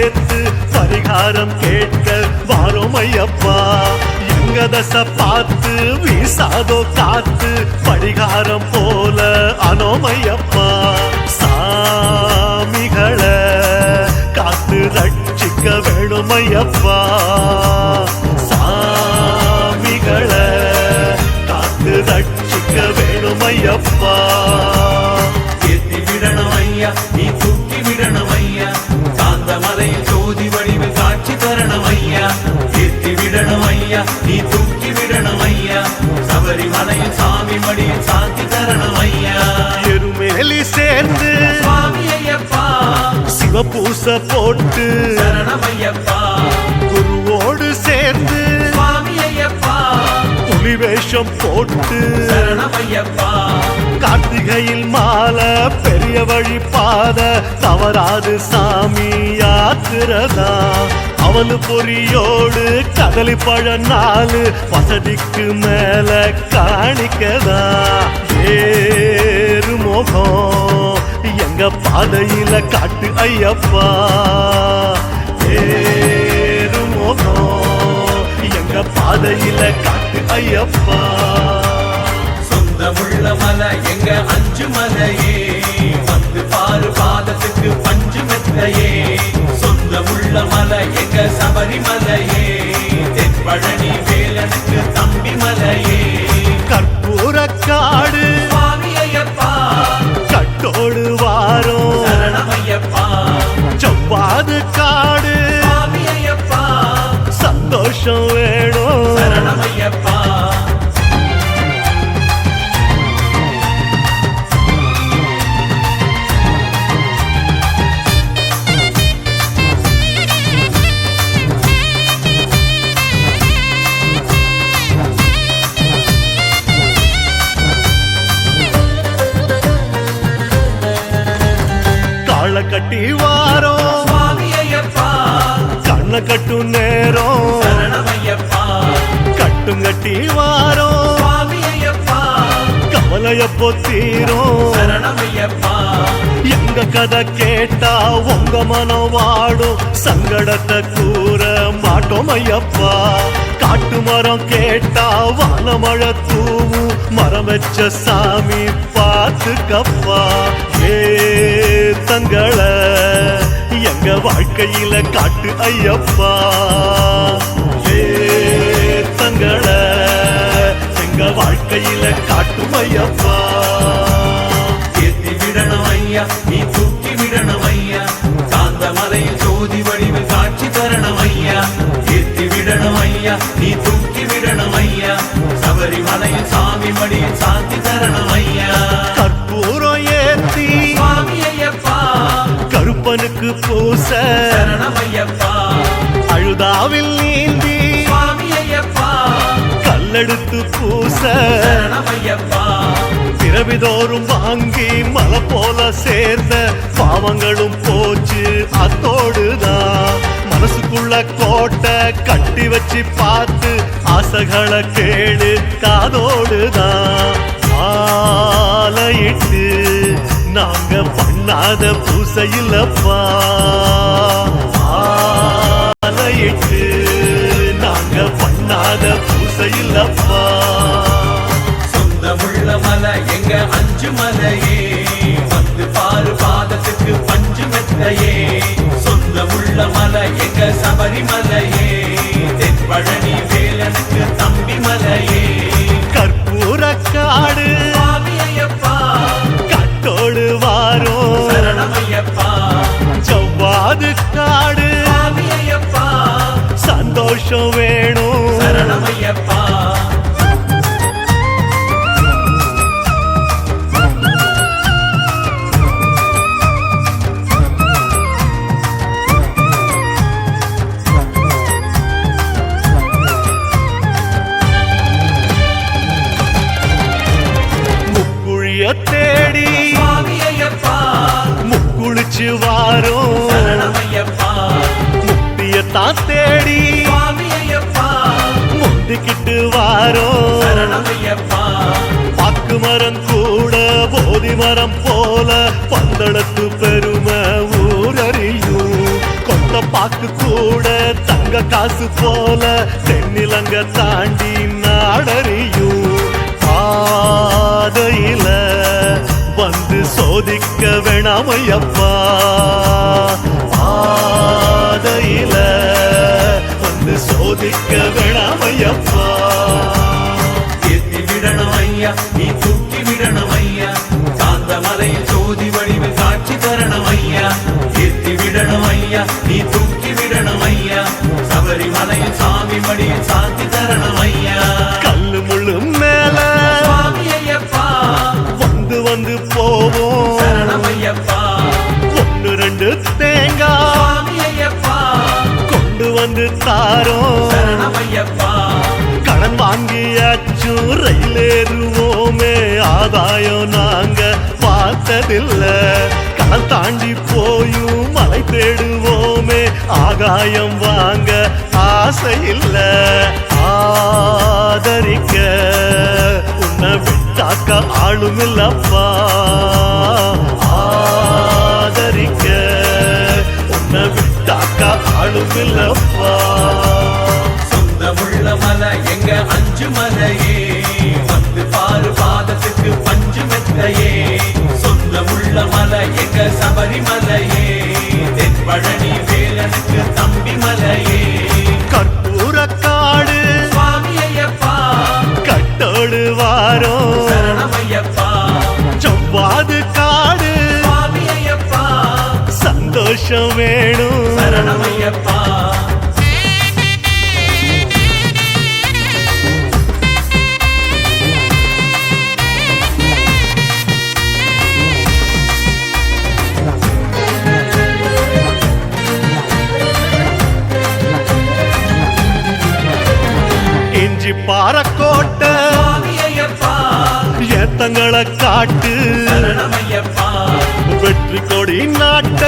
சேர்த்து பரிகாரம் கேட்க வாரோம் ஐயப்பா. எங்க தசை பார்த்து வீசாதோ காத்து பரிகாரம் போல அனோமையப்பா சாமிகளை காத்து ரட்சிக்க வேணும் ஐயப்பா. சாமிகளை காத்து ரட்சிக்க வேணும் ஐயப்பா. ஏத்தி விடணும் ஐயா நீ சபரிமலையில் சாமி மடியில் சாந்தி தரணும் ஐயா. எருமேலி சேர்ந்து சுவாமி ஐயப்பா. சிவபூச போட்டு சரணம் ஐயப்பா. குருவோடு சேர்ந்து சுவாமி ஐயப்பா. புலி வேஷம் போட்டு சரணம் ஐயப்பா. கார்த்திகையில் மாலை பெரிய வழி பாத தவறாது சாமி யாத்திரதா. அவலு பொறியோடு கதலி பழ நாலு வசதிக்கு மேல காணிக்கதா? ஏறு முகம் எங்க பாதையில காட்டு ஐயப்பா. ஏறு முகம் எங்க பாதையில காட்டு ஐயப்பா. சொந்தமுள்ள மலை எங்க அஞ்சு மலையே? வந்து பாரு பாதத்துக்கு பஞ்சு மெத்தையே. சபரிமலையே தென்பழனி வேலனுக்கு தம்பி மலையே கற்பூர காடு சுவாமி ஐயப்பா கட்டோடு வாரம் சரணம் ஐயப்பா செவ்வாது காடு சுவாமி ஐயப்பா சந்தோஷம் ஐயப்பா கண்ணை கட்டும் நேரம் கட்டும் கட்டி வாரம் சுவாமி ஐயப்பா கவலைய பொத்தீரும் சரணம் ஐயப்பா எங்க கதை கேட்டா உங்க மனம் வாடும் சங்கடத்தை கூற மாட்டோம் ஐயப்பா. காட்டு மரம் கேட்டா வானமழை தூவும். மரம் வச்ச சாமி பார்த்துக்கப்பா. ஏ தங்களை வாழ்க்கையில காட்டு ஐயப்பா. ஏ தங்களை எங்க வாழ்க்கையில காட்டும் ஐயப்பா. ஏத்தி விடணும் ஐயா நீ தூக்கி விடணும் ஐயா. சாந்த மலையில் ஜோதி வடிவில் காட்சி தரணும் ஐயா. ஏத்தி விடணும் ஐயா நீ தூக்கி அழுதாவில் நீந்தி கல்லெடுத்து பூச பிறவிதோறும் வாங்கி மலை போல சேர்ந்த பாவங்களும் போச்சு அத்தோடுதான் மனசுக்குள்ள கோட்டை கட்டி வச்சு பார்த்து ஆசைகளை கேளு காதோடுதான் ஆலையிட்டு நாங்க பண்ணாத பூசையில்லப்பா அஞ்சு மலையே வந்து பாரு பாதத்துக்கு பஞ்சு மெத்தையே. சொந்தமுள்ள மலை எங்க சபரிமலையே. தென்பழனி வேலனுக்கு தம்பி மலையே. கற்பூர காடு. கட்டோடு செவ்வாது காடு. சந்தோஷம் வருவாரோ முத்தியத்தான் தேடி முந்திக்கிட்டு வாரோ? பாக்கு மரம் கூட போதி மரம் போல பந்தளத்து பெருமை ஊரறியும் கொத்த பாக்கு கூட தங்க காசு போல தென்னிலங்க தாண்டி நாடறியும் பாதையில வந்து சோதிக்க வேணாமையப்பா. வடிவில் சாந்தி தரணும் ஐயா. கல்லு முள்ளு மேல வந்து வந்து போவோம். ஒன்னு ரெண்டு தேங்காய் கொண்டு வந்து தாரோம். கடன் வாங்கியாச்சும் ரயிலேறுவோமே ஆதாயம் நாங்க பார்த்ததில்ல. கடன் தாண்டி போயும் மலை தேடுவோமே. ஆகாயம் வாங்க ஆசை இல்ல ஆதரிக்க. உன்னை விட்டாக்க ஆளும் இல்லப்பா ஆதரிக்க. உன்னை விட்டாக்க ஆளும் இல்லப்பா ஐயப்பா செவ்வாது காடு. சந்தோஷம் வேணும். சரணம் ஐயப்பா ஏத்தங்களை காட்டு. வெற்றி கொடி நாட்ட